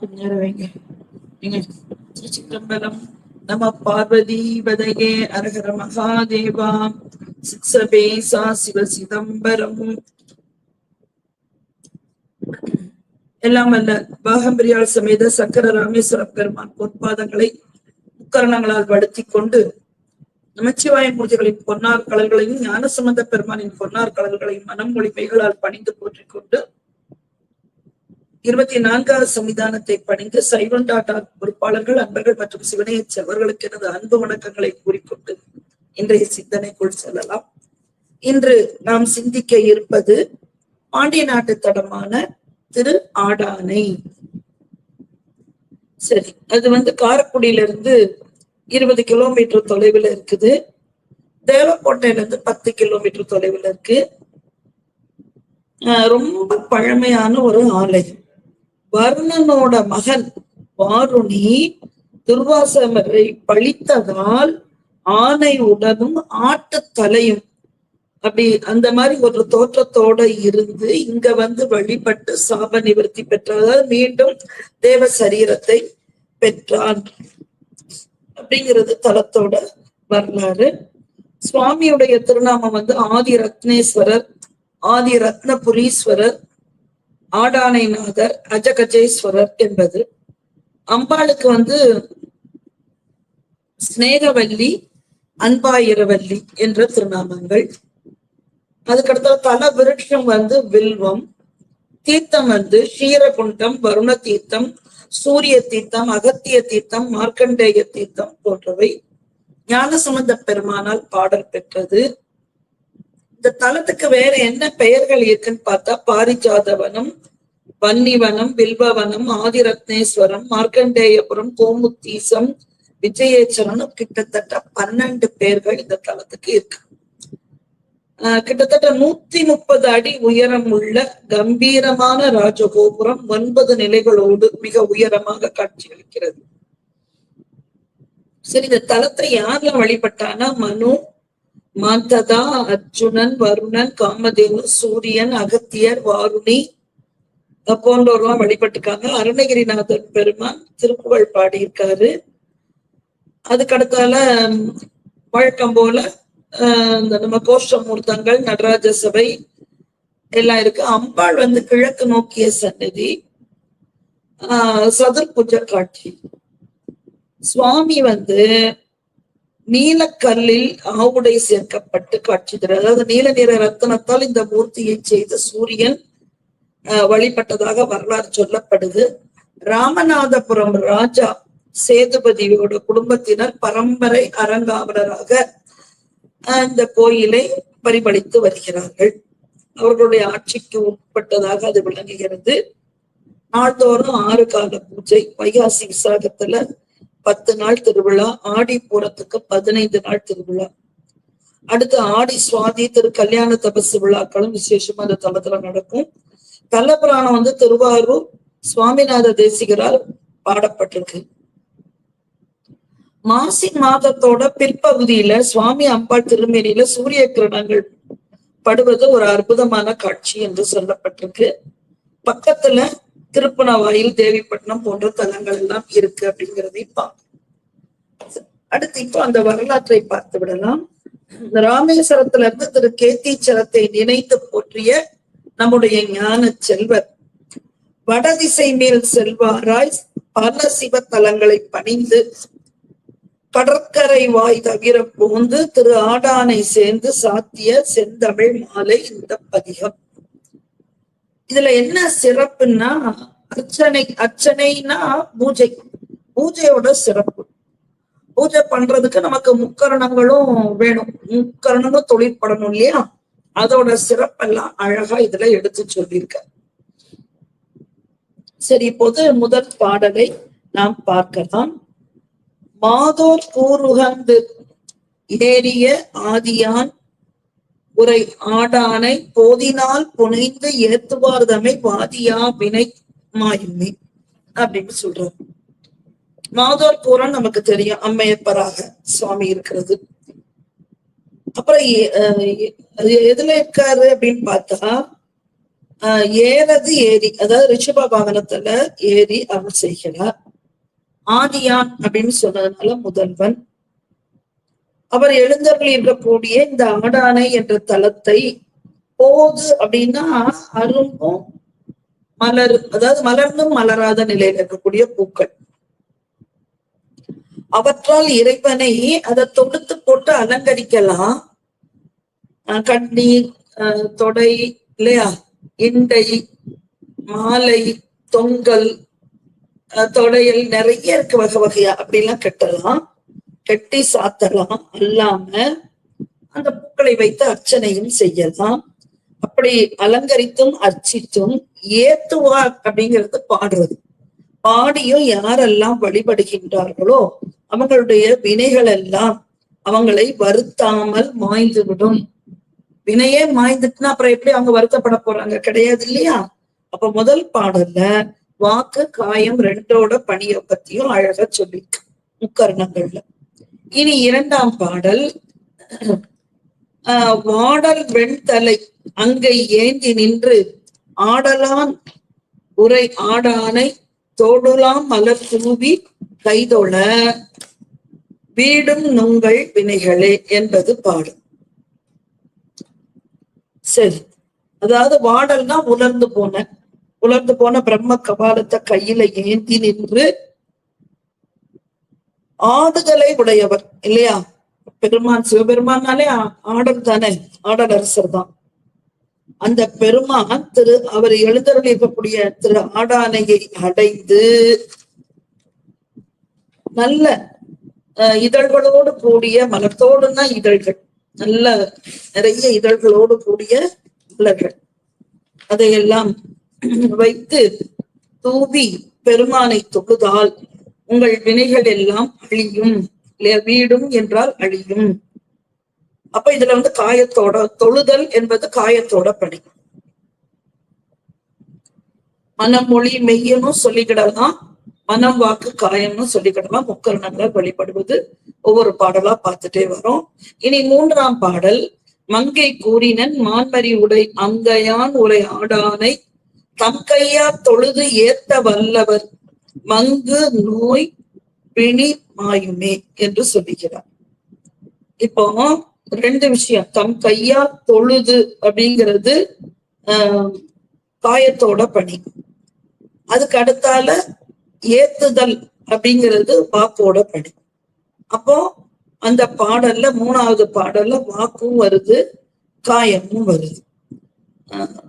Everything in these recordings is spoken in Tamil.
கொஞ்ச நம பார்வதி பதையே அரகர மகாதேவா சிக்ஸபேசா சிவ சிதம்பரம் எல்லாம் அல்ல பாகம்பிரியால் சமேத சக்கர ராமேஸ்வர பெருமான் பொற்பாதங்களை முக்கரணங்களால் படுத்திக் கொண்டு நமச்சிவாய மூர்த்திகளின் பொன்னார் கலர்களையும் ஞானசம்பந்த பெருமானின் பொன்னார் கலர்களையும் மனம் மொழிமைகளால் பணிந்து போற்றிக் கொண்டு இருபத்தி நான்காவது சம்விதானத்தை பணிந்து சைவன் டாட்டா பொறுப்பாளர்கள் அன்பர்கள் மற்றும் சிவனைய செல்வர்களுக்கு எனது அன்பு வணக்கங்களை கூறிக்கொண்டு இன்றைய சிந்தனைக்குள் செல்லலாம். இன்று நாம் சிந்திக்க இருப்பது பாண்டிய நாட்டு தடமான திரு ஆடானை. சரி அது வந்து காரக்குடியில இருந்து இருபது கிலோமீட்டர் தொலைவில் இருக்குது. தேவக்கோட்டையில இருந்து பத்து கிலோமீட்டர் தொலைவில் இருக்கு. ரொம்ப பழமையான ஒரு ஆலயம். வர்ணனோட மகன் வாருணி துர்வாசமரை பழித்ததால் ஆனை உடனும் ஆட்டு தலையும். அப்படி அந்த மாதிரி ஒரு தோற்றத்தோட இருந்து இங்க வந்து வழிபட்டு சாப நிவர்த்தி பெற்றதால் மீண்டும் தேவ சரீரத்தை பெற்றான். அப்படிங்கிறது தலத்தோட வரலாறு. சுவாமியுடைய திருநாமம் வந்து ஆதி ரத்னேஸ்வரர் ஆதி ரத்னபுரீஸ்வரர் ஆடானைநாதர் அஜகஜேஸ்வரர் என்பது அம்பாளுக்கு வந்து ஸ்நேகவல்லி அன்பாயிரவல்லி என்ற திருநாமங்கள். அதுக்கடுத்த தல விருட்சம் வந்து வில்வம் தீர்த்தம் வந்து ஷீரகுண்டம் வருண தீர்த்தம் சூரிய தீர்த்தம் அகத்திய தீர்த்தம் மார்க்கண்டேய தீர்த்தம் போன்றவை ஞானசம்பந்த பெருமானால் பாடல் பெற்றது. இந்த தலத்துக்கு வேற என்ன பெயர்கள் இருக்குன்னு பார்த்தா பாரிஜாதவனம் வன்னிவனம் வில்வவனம் ஆதிரத்னேஸ்வரம் மார்க்கண்டேயபுரம் கோமுத்தீசம் விஜயேச்சரனும் கிட்டத்தட்ட பன்னெண்டு பேர்கள் இந்த தலத்துக்கு இருக்கு. ஆஹ் கிட்டத்தட்ட நூத்தி முப்பது அடி உயரம் உள்ள கம்பீரமான ராஜகோபுரம் ஒன்பது நிலைகளோடு மிக உயரமாக காட்சியளிக்கிறது. சரி இந்த தலத்தை யாரெல்லாம் வழிபட்டானா மனு மாந்ததா அர்ஜுனன் வருணன் காமதேனு சூரியன் அகத்தியர் வாருணி. போன்றோர்லாம் வழிபட்டிருக்காங்க அருணகிரிநாதன் பெருமான் திருப்புகழ் பாடியிருக்காரு. அதுக்கடுத்தால வழக்கம் போல இந்த நம்ம கோஷ்டமூர்த்தங்கள் நடராஜ சபை எல்லாம் இருக்கு. அம்பாள் வந்து கிழக்கு நோக்கிய சன்னதி ஆஹ் சதுர்புஜ காட்சி. சுவாமி வந்து நீலக்கல்லில் ஆவுடை சேர்க்கப்பட்டு காட்சி தரு அதாவது நீல நிற ரத்தனத்தால் இந்த மூர்த்தியை செய்த சூரியன் வழிபட்டதாக வரலாறு சொல்லப்படுது. ராமநாதபுரம் ராஜா சேதுபதியோட குடும்பத்தினர் பரம்பரை அரங்காவலராக இந்த கோயிலை பரிபலித்து வருகிறார்கள். அவர்களுடைய ஆட்சிக்கு உட்பட்டதாக அது விளங்குகிறது. நாள்தோறும் ஆறு கால பூஜை வைகாசி விசாகத்துல பத்து நாள் திருவிழா ஆடி பூரத்துக்கு பதினைந்து நாள் திருவிழா. அடுத்து ஆடி சுவாதி திரு கல்யாண தபசு விழாக்களும் விசேஷமா அந்த தலத்துல நடக்கும். தலபுராணம் வந்து திருவாரூர் சுவாமிநாத தேசிகரால் பாடப்பட்டிருக்கு. மாசி மாதத்தோட பிற்பகுதியில சுவாமி அம்பாள் திருமேனியில சூரிய கிரணங்கள் படுவது ஒரு அற்புதமான காட்சி என்று சொல்லப்பட்டிருக்கு. பக்கத்துல திருப்பனவாயில் தேவிப்பட்டினம் போன்ற தலங்கள் எல்லாம் இருக்கு அப்படிங்கிறதை பார்க்க அடுத்து இப்போ அந்த வரலாற்றை பார்த்து விடலாம். ராமேஸ்வரத்துல இருந்து திரு கேத்தீச்சரத்தை நினைத்து போற்றிய நம்முடைய ஞான செல்வர் வடதிசை மேல் செல்வாராய் பல சிவ தலங்களை பணிந்து கடற்கரை வாய் தவிர புகுந்து திரு ஆடானை சேர்ந்து சாத்திய செந்தமிழ் மாலை இந்த பதிகம். இதுல என்ன சிறப்புன்னா அர்ச்சனை அர்ச்சனைனா பூஜை. பூஜையோட சிறப்பு. பூஜை பண்றதுக்கு நமக்கு முக்கரணங்களும் வேணும். முக்கரணங்களும் தொழிற்படணும் இல்லையா? அதோட சிறப்பெல்லாம் அழகா இதுல எடுத்து சொல்லியிருக்க சரி இப்போது முதல் பாடலை நாம் பார்க்கலாம். மாதோர் கூறுகந்து ஏறிய ஆதியான் உரை ஆடானை போதினால் புனைந்து ஏத்துவார்தமை வாதியா வினை மாயுமே அப்படின்னு சொல்றாரு. மாதோர் பூரம் நமக்கு தெரியும் அம்மையப்பராக சுவாமி இருக்கிறது. அப்புறம் எதுல இருக்காரு அப்படின்னு பார்த்தா ஆஹ் ஏறது ஏரி அதாவது ரிஷப வாகனத்துல ஏறி அருள் செய்கிறார். ஆதியான் அப்படின்னு சொன்னதுனால முதல்வன். அவர் எழுந்தர்கள் என்ற கூடிய இந்த ஆடானை என்ற தலத்தை போது அப்படின்னா அரும்பும் மலர் அதாவது மலர்ந்தும் மலராத நிலையில் இருக்கக்கூடிய பூக்கள். அவற்றால் இறைவனை அதை தொடுத்து போட்டு அலங்கரிக்கலாம். கண்ணீர் தொடை இல்லையா? இண்டை மாலை தொங்கல் தொடையல் நிறைய இருக்கு வகை வகையா. அப்படிலாம் கட்டலாம். கட்டி சாத்தலாம் அல்லாம அந்த பூக்களை வைத்து அர்ச்சனையும் செய்யலாம். அப்படி அலங்கரித்தும் அர்ச்சித்தும் ஏத்துவா அப்படிங்கிறது பாடுறது. பாடியும் யாரெல்லாம் வழிபடுகின்றார்களோ அவங்களுடைய வினைகள் எல்லாம் அவங்களை வருத்தாமல் மாய்ந்து விடும். வினையே மாய்ந்துட்டுனா அப்புறம் எப்படி அவங்க வருத்தப்பட போறாங்க? கிடையாது இல்லையா? அப்ப முதல் பாடல்ல வாக்கு காயம் ரெண்டோட பணியை பத்தியும் அழகா சொல்லி முக்கரணங்கள்ல. இனி இரண்டாம் பாடல். ஆஹ் வாடல் வெண்தலை அங்கை ஏந்தி நின்று ஆடலான் உரை ஆடானை தோடுலாம் மலர் தூவி கைதொழ வீடும் நுங்கள் வினைகளே என்பது பாடும் சரி அதாவது வாடல்னா உலர்ந்து போன உலர்ந்து போன பிரம்ம கபாலத்தை கையில ஏந்தி நின்று ஆடுதலை உடையவர் இல்லையா? பெருமான் சிவபெருமானாலே ஆடல் தானே? ஆடல் அரசர் தான். அந்த பெருமான் திரு அவர் எழுந்தருள் இருக்கக்கூடிய திரு ஆடானையை அடைந்து நல்ல அஹ், இதழ்களோடு கூடிய மலர்த்தோடுன்னா இதழ்கள். நல்ல நிறைய இதழ்களோடு கூடிய மலர்கள். அதையெல்லாம் வைத்து தூவி பெருமானை தொழுதால் உங்கள் வினைகள் எல்லாம் அழியும். இல்லையா? வீடும் என்றால் அழியும். அப்ப இதுல வந்து காயத்தோட தொழுதல் என்பது காயத்தோட பணி மனம் மொழி மெய்யனும் சொல்லிக்கிடலாம். மனம் வாக்கு காயம்னு சொல்லிக்கிடலாம். முக்கரணங்களை வழிபடுவது ஒவ்வொரு பாடலா பார்த்துட்டே வரோம். இனி மூன்றாம் பாடல். மங்கை கூறினன் மான்மரி உடை அங்கையான் உரை ஆடானை தம் கையா தொழுது ஏத்த வல்லவர் மங்கு நோய் பிணி மாயுமே என்று சொல்லுகிறார். இப்போ ரெண்டு விஷயம் தம் கையா தொழுது அப்படிங்கிறது ஆஹ் காயத்தோட பணி. அதுக்கு அடுத்தால ஏத்துதல் அப்படிங்கிறது வாக்கோட பணி. அப்போ அந்த பாடல்ல மூணாவது பாடல்ல வாக்கும் வருது காயமும் வருது. ஆஹ்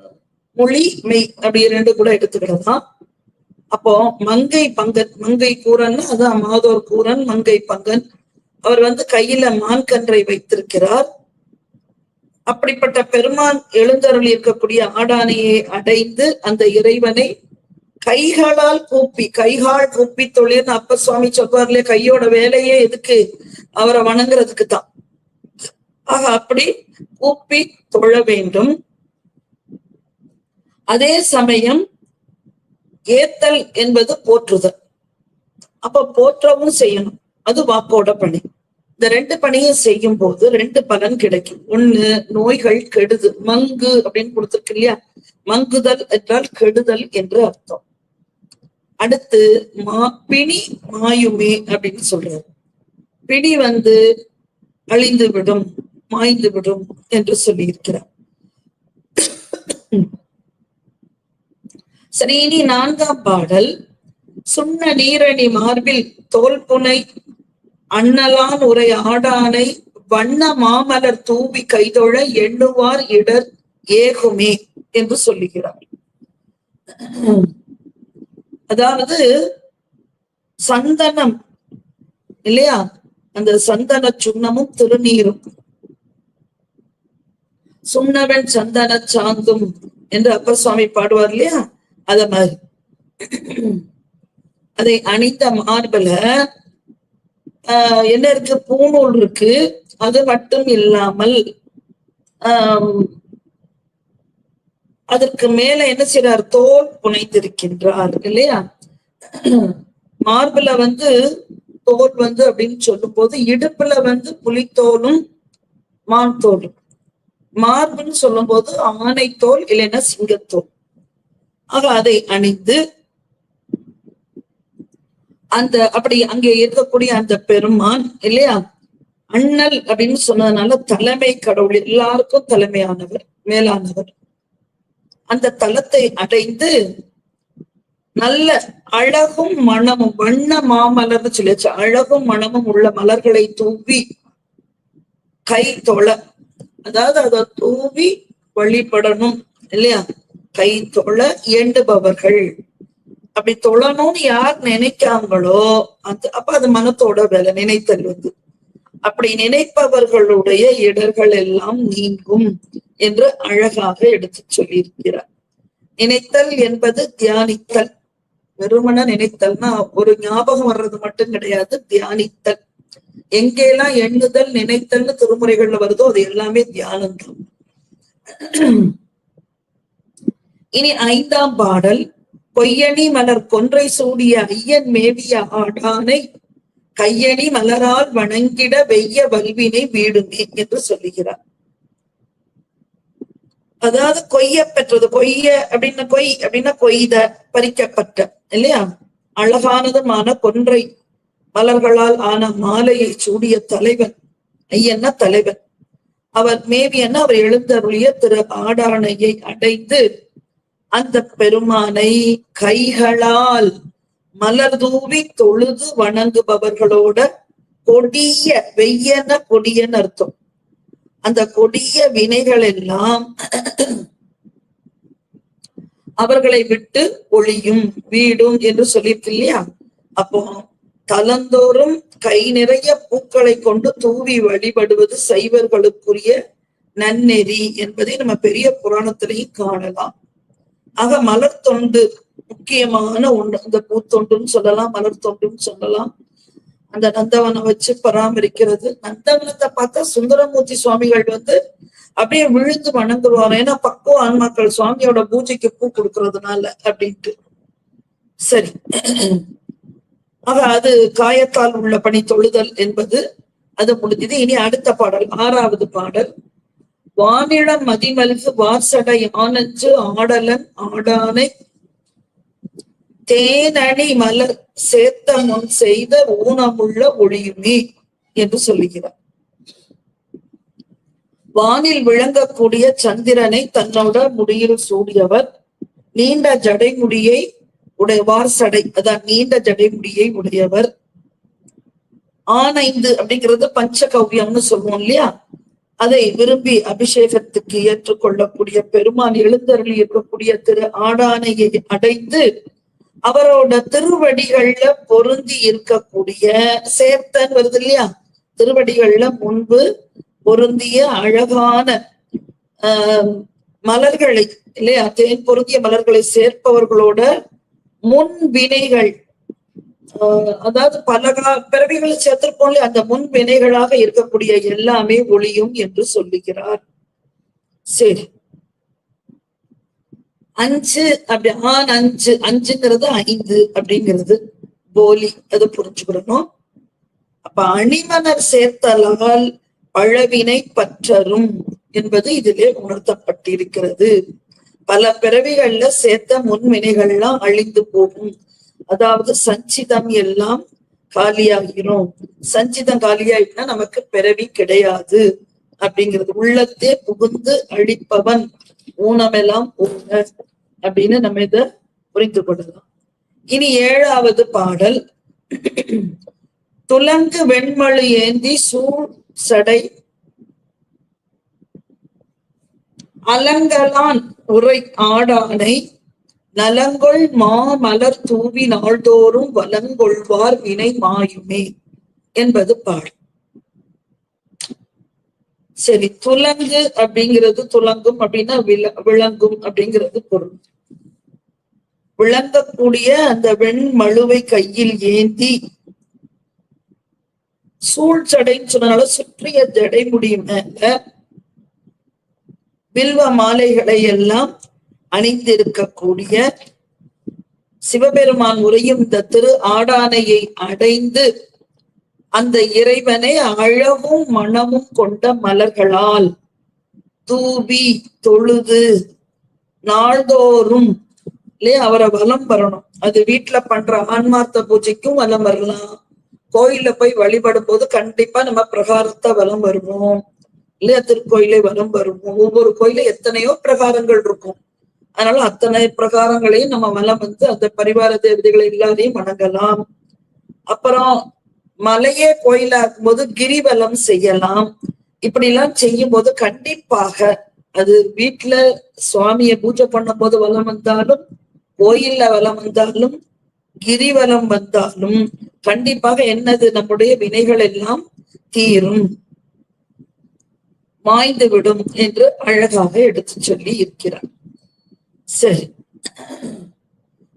மொழி மெய் அப்படி ரெண்டு கூட எடுத்துக்கிடலாம். அப்போ மங்கை பங்கன் மங்கை கூரன் அதான் மாதோர் கூரன் மங்கை பங்கன். அவர் வந்து கையில மான்கன்றை வைத்திருக்கிறார். அப்படிப்பட்ட பெருமான் எழுந்தருள் இருக்கக்கூடிய ஆடானையை அடைந்து அந்த இறைவனை கைகளால் கூப்பி கைகால் கூப்பி தொழில்னு அப்ப சுவாமி சொல்வார்ல கையோட வேலையே எதுக்கு? அவரை வணங்குறதுக்கு தான் ஆக அப்படி கூப்பி தொழ வேண்டும். அதே சமயம் ஏத்தல் என்பது போற்றுதல். அப்ப போற்றவும் செய்யணும். அது வாக்கோட பணி. இந்த ரெண்டு பணியும் செய்யும் போது ரெண்டு பலன் கிடைக்கும். ஒண்ணு நோய்கள் கெடுது. மங்கு அப்படின்னு கொடுத்துருக்கு இல்லையா? மங்குதல் என்றால் கெடுதல் என்று அர்த்தம். அடுத்து மா பிணி மாயுமே அப்படின்னு சொல்றாரு. பிணி வந்து அழிந்து விடும் மாய்ந்து விடும் என்று சொல்லியிருக்கிறார். ஸ்ரீனி நான்காம் பாடல். சுண்ண நீரணி மார்பில் தோல் புனை அண்ணலான் உரை ஆடானை வண்ண மாமலர் தூவி கைதொழ எண்ணுவார் இடர் ஏகுமே என்று சொல்லுகிறார். அதாவது சந்தனம் இல்லையா? அந்த சந்தன சுண்ணமும் திருநீரும். சுண்ணவன் சந்தன சாந்தும் என்று அப்பர் சுவாமி பாடுவார் இல்லையா? அத மாதிரி அதை அணிந்த மார்பல ஆஹ் என்ன இருக்கு? பூநூல் இருக்கு. அது மட்டும் இல்லாமல் ஆஹ் அதற்கு மேல என்ன செய்யறார் தோல் புனைத்திருக்கின்றார் இல்லையா? மார்புல வந்து தோல் வந்து அப்படின்னு சொல்லும் போது இடுப்புல வந்து புலித்தோலும் மான் தோலும். மார்புன்னு சொல்லும் போது ஆனை தோல் இல்லைன்னா சிங்கத்தோல். ஆக அதை அணிந்து அந்த அப்படி அங்கே இருக்கக்கூடிய அந்த பெருமான் இல்லையா? அண்ணல் அப்படின்னு சொன்னதுனால தலைமை கடவுள் எல்லாருக்கும் தலைமையானவர் மேலானவர். அந்த தலத்தை அடைந்து நல்ல அழகும் மணமும் வண்ண மாமலர்னு சொல்லியாச்சு. அழகும் மணமும் உள்ள மலர்களை தூவி கை தொலை அதாவது அதை தூவி வழிபடணும் இல்லையா? கை தொழ இயண்டுபவர்கள். அப்படி தொழணும்னு யார் நினைக்காங்களோ அது அப்ப அது மனத்தோட வேலை நினைத்தல் வந்து. அப்படி நினைப்பவர்களுடைய இடர்கள் எல்லாம் நீங்கும் என்று அழகாக எடுத்து சொல்லியிருக்கிறார். நினைத்தல் என்பது தியானித்தல். வெறுமன நினைத்தல்னா ஒரு ஞாபகம் வர்றது மட்டும் கிடையாது தியானித்தல். எங்கெல்லாம் எண்ணுதல் நினைத்தல்னு திருமுறைகள்ல வருதோ அது எல்லாமே தியானம் தான் இனி ஐந்தாம் பாடல் கொய்யணி மலர் கொன்றை சூடிய ஐயன் மேவிய ஆடானை கையணி மலரால் வணங்கிட வெய்ய வல்வினை வீடுமே என்று சொல்லுகிறார். அதாவது கொய்ய பெற்றது கொய்ய அப்படின்னா கொய் அப்படின்னா கொய்த பறிக்கப்பட்ட இல்லையா? அழகானதுமான கொன்றை மலர்களால் ஆன மாலையை சூடிய தலைவன் ஐயன்னா தலைவன். அவர் மேவியன்னா அவர் எழுந்தருளிய திரு ஆடானையை அடைந்து அந்த பெருமானை கைகளால் மலர் தூவி தொழுது வணங்குபவர்களோட கொடிய வெய்யன கொடியன்னு அர்த்தம். அந்த கொடிய வினைகள் எல்லாம் அவர்களை விட்டு ஒளியும் வீடும் என்று சொல்லியிருக்கு இல்லையா? அப்போ தலந்தோறும் கை நிறைய பூக்களை கொண்டு தூவி வழிபடுவது சைவர்களுக்குரிய நன்னெறி என்பதை நம்ம பெரிய புராணத்திலையும் காணலாம். ஆக மலர் தொண்டு முக்கியமான ஒன்று இந்த பூத்தொண்டுன்னு சொல்லலாம் மலர் தொண்டுன்னு சொல்லலாம். அந்த நந்தவனம் வச்சு பராமரிக்கிறது. நந்தவனத்தை பார்த்தா சுந்தரமூர்த்தி சுவாமிகள் வந்து அப்படியே விழுந்து வணங்குவாங்க. ஏன்னா பக்குவ ஆன்மாக்கள் சுவாமியோட பூஜைக்கு பூ கொடுக்கறதுனால அப்படின்ட்டு. சரி. ஆக அது காயத்தால் உள்ள பணி தொழுதல் என்பது. அது முடிஞ்சது. இனி அடுத்த பாடல் ஆறாவது பாடல். வானிடம் மதிமல்கு வாசடை ஆனஞ்சு ஆடலன் ஆடானை தேனணி மலர் சேர்த்த முன் செய்த ஊனமுள்ள ஒளியுமே என்று சொல்லுகிறார். வானில் விளங்கக்கூடிய சந்திரனை தன்னோட முடியில் சூடியவர் நீண்ட ஜடைமுடியை உடையவார் சடை அதான் நீண்ட ஜடைமுடியை உடையவர். ஆனைந்து அப்படிங்கிறது பஞ்சகவ்யம்னு சொல்லுவோம் இல்லையா? அதை விரும்பி அபிஷேகத்துக்கு ஏற்றுக்கொள்ளக்கூடிய பெருமான் எழுந்தருளி இருக்கக்கூடிய திரு ஆடானையை அடைந்து அவரோட திருவடிகள்ல பொருந்தி இருக்கக்கூடிய சேர்த்தன் வருது இல்லையா? திருவடிகள்ல முன்பு பொருந்திய அழகான ஆஹ் மலர்களை இல்லையா? தேன் பொருந்திய மலர்களை சேர்ப்பவர்களோட முன் வினைகள் அதாவது பல பிறவிகள் பிறவிகளை சேர்த்திருப்போம் அந்த முன் வினைகளாக இருக்கக்கூடிய எல்லாமே ஒளியும் என்று சொல்லுகிறார். சரி. அஞ்சு அப்படி ஆண் அஞ்சு அஞ்சுங்கிறது ஐந்து அப்படிங்கிறது போலி அதை புரிஞ்சுக்கிடணும் அப்ப அணிமலர் சேர்த்தலால் பழவினை பற்றரும் என்பது இதிலே உணர்த்தப்பட்டிருக்கிறது. பல பிறவிகள்ல சேர்த்த முன்வினைகள்லாம் அழிந்து போகும். அதாவது சஞ்சிதம் எல்லாம் காலியாகிறோம். சஞ்சிதம் காலியாயிட்டுனா நமக்கு பிறவி கிடையாது. அப்படிங்கிறது. உள்ளத்தே புகுந்து அழிப்பவன் ஊனமெல்லாம் ஊன அப்படின்னு நம்ம இத புரிந்து கொள்ளலாம். இனி ஏழாவது பாடல். துலங்கு வெண்மழு ஏந்தி சூழ் சடை அலங்கலான் உரை ஆடானை நலங்கொள் மா மலர் தூவி நாள்தோறும் வலங்கொள்வார் வினை மாயுமே என்பது பாடல். சரி துலங்கு அப்படிங்கிறது துலங்கும் அப்படின்னா வில விளங்கும் அப்படிங்கிறது பொருள். விளங்கக்கூடிய அந்த வெண்மழுவை கையில் ஏந்தி சூழ் சடைன்னு சொன்னனால சுற்றிய ஜடை முடியும் மேல வில்வ மாலைகளை எல்லாம் அணிந்திருக்கக்கூடிய சிவபெருமான் உரையும் இந்த திரு ஆடானையை அடைந்து அந்த இறைவனை அழகும் மணமும் கொண்ட மலர்களால் தூவி தொழுது நாள்தோறும் இல்லையா? அவரை வலம் வரணும். அது வீட்டுல பண்ற ஆன்மார்த்த பூஜைக்கும் வலம் வரலாம். கோயில்ல போய் வழிபடும் போது கண்டிப்பா நம்ம பிரகாரத்தை வலம் வருவோம். இல்லையா? திருக்கோயிலை வலம் வருவோம். ஒவ்வொரு கோயில எத்தனையோ பிரகாரங்கள் இருக்கும். அதனால அத்தனை பிரகாரங்களையும் நம்ம வலம் வந்து அந்த பரிவார தேவதைகளை எல்லாரையும் வணங்கலாம். அப்புறம் மலையே கோயிலாக்கும் போது கிரிவலம் செய்யலாம். இப்படி எல்லாம் செய்யும் போது கண்டிப்பாக அது வீட்டுல சுவாமிய பூஜை பண்ணும் போது வலம் வந்தாலும் கோயில்ல வலம் வந்தாலும் கிரிவலம் வந்தாலும் கண்டிப்பாக என்னது நம்முடைய வினைகள் எல்லாம் தீரும். மாய்ந்து விடும் என்று அழகாக எடுத்து சொல்லி இருக்கிறார். சரி.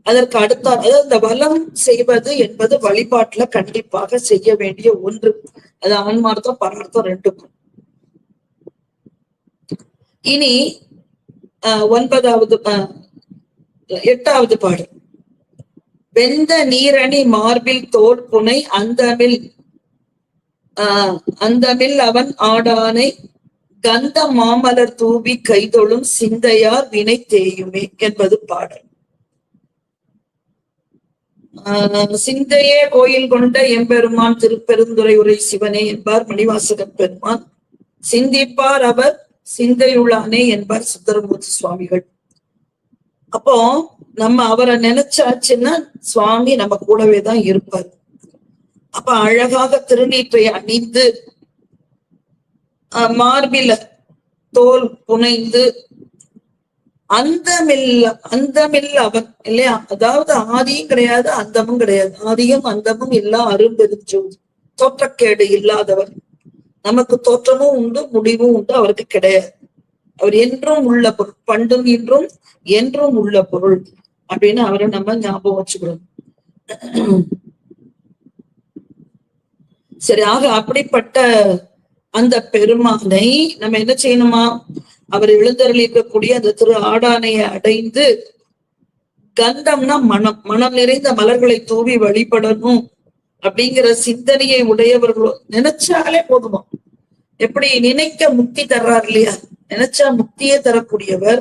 அதற்கு அடுத்த அதாவது இந்த வளம் செய்வது என்பது வழிபாட்டுல கண்டிப்பாக செய்ய வேண்டிய ஒன்று. அது ஆன்மார்த்தம் பரமார்த்தம் ரெண்டுக்கும். இனி ஆஹ் ஒன்பதாவது ஆஹ் எட்டாவது பாடு வெந்த நீரணி மார்பில் தோல் புனை அந்தமில் ஆஹ் அந்தமில் அவன் ஆடானை கந்த மாமலர் தூவி கைதொழும் சிந்தையார் வினை தேயுமே என்பது பாடல். ஆஹ் சிந்தையே கோயில் கொண்ட எம்பெருமான் திருப்பெருந்துரை உரை சிவனே என்பார் மணிவாசகன் பெருமான். சிந்திப்பார் அவர் சிந்தையுள்ளானே என்பார் சுந்தரமூர்த்தி சுவாமிகள். அப்போ நம்ம அவரை நினைச்சாச்சுன்னா சுவாமி நம்ம கூடவே தான் இருப்பார். அப்ப அழகாக திருநீற்றை அணிந்து மார்பில தோல் புனைந்து அந்தமில்ல அந்தமில்ல அவன் இல்லையா? அதாவது ஆதியும் கிடையாது அந்தமும் கிடையாது. ஆதியும் அந்தமும் இல்லா அரும்பெருஞ்சோதி தோற்றக்கேடு இல்லாதவர் நமக்கு தோற்றமும் உண்டு முடிவும் உண்டு அவருக்கு கிடையாது. அவர் என்றும் உள்ள பொருள் பண்டும் இன்றும் என்றும் உள்ள பொருள் அப்படின்னு அவரை நம்ம ஞாபகம் வச்சுக்கணும். சரி ஆக அப்படிப்பட்ட அந்த பெருமானை நம்ம என்ன செய்யணுமா? அவர் எழுந்தருளி இருக்கக்கூடிய அந்த திரு ஆடானையை அடைந்து கந்தம்னா மனம் மனம் நிறைந்த மலர்களை தூவி வழிபடணும் அப்படிங்கிற சிந்தனையை உடையவர்களோ நினைச்சாலே போதுமா? எப்படி நினைக்க முக்தி தர்றார் இல்லையா? நினைச்சா முக்தியே தரக்கூடியவர்.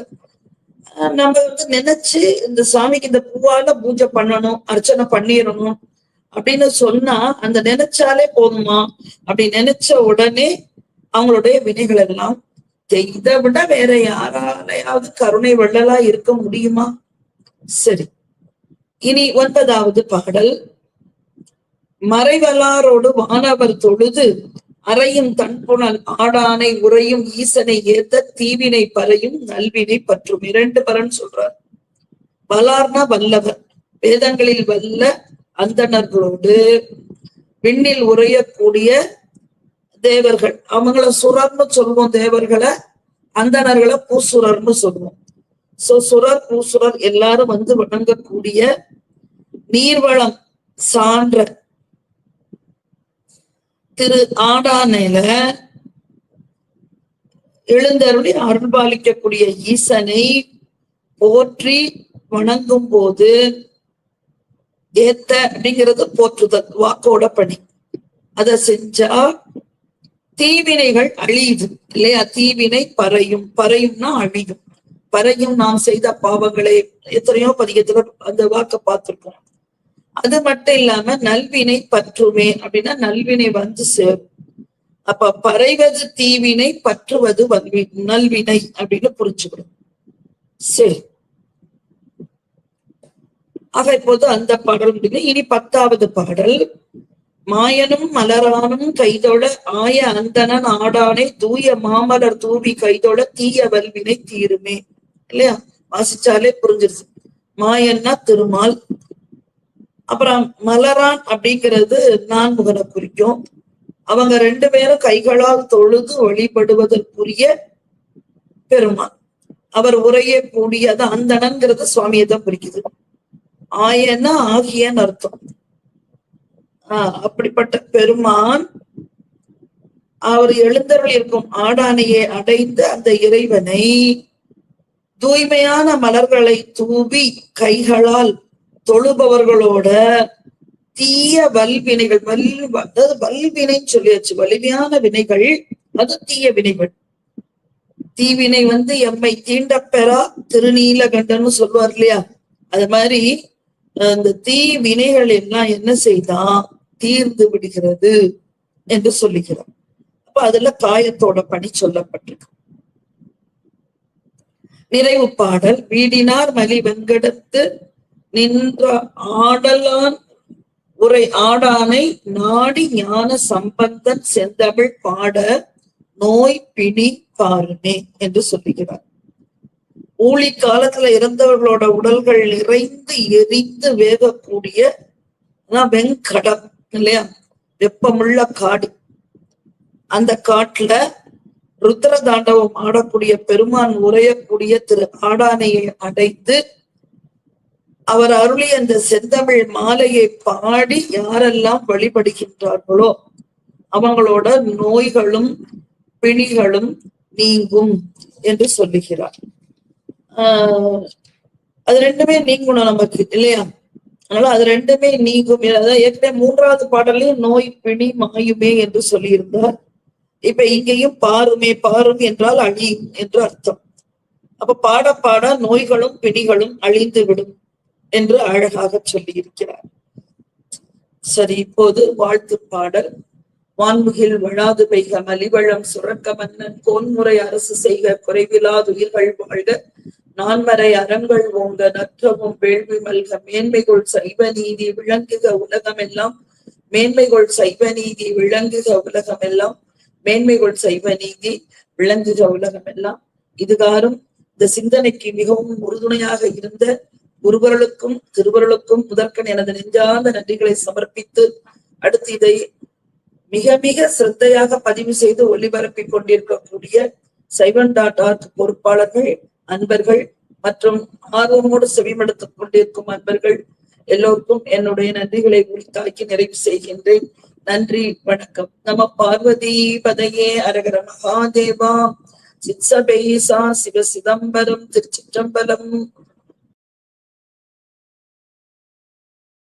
ஆஹ் நம்ம வந்து நினைச்சு இந்த சாமிக்கு இந்த பூவால பூஜை பண்ணணும் அர்ச்சனை பண்ணிடணும். அப்படின்னு சொன்னா அந்த நினைச்சாலே போதுமா? அப்படி நினைச்ச உடனே அவங்களுடைய வினைகள் எல்லாம் இதை விட வேற யாராலையாவது கருணை வள்ளலா இருக்க முடியுமா? சரி. இனி ஒன்பதாவது பாடல். மறைவலாரோடு வானவர் தொழுது அறையும் தன்புணல் ஆடானை உறையும் ஈசனை ஏத்த தீவினை பறையும் நல்வினை பற்றும். இரண்டு பரன் சொல்றார். வலார்னா வல்லவர் வேதங்களில் வல்ல அந்தணர்களோடு விண்ணில் உரையக்கூடிய தேவர்கள். அவங்கள சுரர்னு சொல்லுவோம் தேவர்களை. அந்தணர்களை பூசுரர்னு சொல்லுவோம். சோ சுரர் பூசுரர் எல்லாரும் வந்து வணங்கக்கூடிய நீர்வளம் சான்ற திரு ஆடானையில எழுந்தருளி அருள்பாலிக்கக்கூடிய ஈசனை போற்றி வணங்கும் போது ஏத்த அப்படிங்கிறது போற்றுதல் வாக்கோட பணி அத செஞ்சா தீவினைகள் அழியுது இல்லையா? தீவினை பறையும். பறையும்னா அழியும். பறையும் நாம் செய்த பாவங்களை எத்தனையோ பதிகத்துல அந்த வாக்க பார்த்திருக்கோம். அது மட்டும் இல்லாம நல்வினை பற்றுமே அப்படின்னா நல்வினை வந்து சேரும். அப்ப பறைவது தீவினை பற்றுவது வல்வி நல்வினை அப்படின்னு புரிஞ்சுக்கணும். சரி. ஆக இப்போது அந்த பாடல் முடிந்து இனி பத்தாவது பாடல். மாயனும் மலரானும் கைதொழ ஆய அந்தணன் ஆடானே தூய மாமலர் தூவி கைதொழ தீய வல்வினை தீருமே. இல்லையா? வாசிச்சாலே புரிஞ்சிருச்சு. மாயன்னா திருமால். அப்புறம் மலரான் அப்படிங்கிறது நான்முகனை குறிக்கும். அவங்க ரெண்டு பேரும் கைகளால் தொழுது வழிபடுவதற்குரிய பெருமாள். அவர் உரையே கூடியது அந்தனங்கிறது சுவாமியை தான் குறிக்குது. ஆயன்னா ஆகியன்னு அர்த்தம். ஆஹ் அப்படிப்பட்ட பெருமான் அவர் எழுந்தருள் இருக்கும் ஆடானையை அடைந்து அந்த இறைவனை தூய்மையான மலர்களை தூவி கைகளால் தொழுபவர்களோட தீய வல்வினைகள் வல் அதாவது வல்வினைன்னு சொல்லியாச்சு வலிமையான வினைகள் அது தீய வினைகள். தீவினை வந்து எம்மை தீண்டப்பெறா திருநீலகண்டன்னு சொல்லுவார் இல்லையா? அது மாதிரி இந்த தீ வினைகள் எல்லாம் என்ன செய்தா? தீர்ந்து விடுகிறது என்று சொல்லுகிறார். அப்ப அதுல காயத்தோட பணி சொல்லப்பட்டிருக்கு. நிறைவு பாடல் வீடினார் மலி வெங்கடத்து நின்ற ஆடலான் உரை ஆடானை நாடி ஞான சம்பந்தன் செந்தமிழ் பாட நோய் பிணி பாருமே என்று சொல்லுகிறார். ஊழி காலத்துல இறந்தவர்களோட உடல்கள் நிறைந்து எரிந்து வேகக்கூடிய வெங்கடம் இல்லையா? வெப்பமுள்ள காடு. அந்த காட்டுல ருத்ர தாண்டவம் ஆடக்கூடிய பெருமான் உரையக்கூடிய திரு ஆடானையை அடைந்து அவர் அருளிய அந்த செந்தமிழ் மாலையை பாடி யாரெல்லாம் வழிபடுகின்றார்களோ அவங்களோட நோய்களும் பிணிகளும் நீங்கும் என்று சொல்லுகிறார். ஆஹ் அது ரெண்டுமே நீங்கணும் நமக்கு இல்லையா? அதனால அது ரெண்டுமே நீங்கும். அதான் ஏற்கனவே மூன்றாவது பாடலையும் நோய் பிணி மாயுமே என்று சொல்லியிருந்தார். இப்ப இங்கேயும் பாருமே பாரும் என்றால் அழியும் என்று அர்த்தம். அப்ப பாட பாட நோய்களும் பிணிகளும் அழிந்து விடும் என்று அழகாக சொல்லியிருக்கிறார். சரி இப்போது வாழ்த்து பாடல். வான்முகில் வழாது பெய்க மலிவளம் சுரக்க மன்னன் கோன்முறை அரசு செய்க குறைவிலாது உயிர்கள் வாழ்க. நான்மறை அறங்கள் ஓங்க நற்றவும் வேள்வி மல்க மேன்மைகள் சைவ நீதி விளங்குக உலகமெல்லாம் மேன்மைகள் சைவ நீதி விளங்குக உலகமெல்லாம் மேன்மைகள் சைவ நீதி விளங்குக உலகமெல்லாம் இதுகாரும் இந்த சிந்தனைக்கு மிகவும் உறுதுணையாக இருந்த குருவர்களுக்கும் திருவருளுக்கும் முதற்கண் எனது நெஞ்சார்ந்த நன்றிகளை சமர்ப்பித்து அடுத்து இதை மிக மிக சிரத்தையாக பதிவு செய்து ஒளிபரப்பிக் கொண்டிருக்கக்கூடிய சைவன் டாட் ஆர்க் பொறுப்பாளர்கள் அன்பர்கள் மற்றும் ஆர்வமோடு செவிமடுத்துக் கொண்டிருக்கும் அன்பர்கள் எல்லோருக்கும் என்னுடைய நன்றிகளை உரித்தாக்கி நிறைவு செய்கின்றேன். நன்றி வணக்கம். நம பார்வதி பதையே அரகர மகாதேவா. சித்சபேசா சிவ சிதம்பரம் திருச்சிற்றம்பலம்.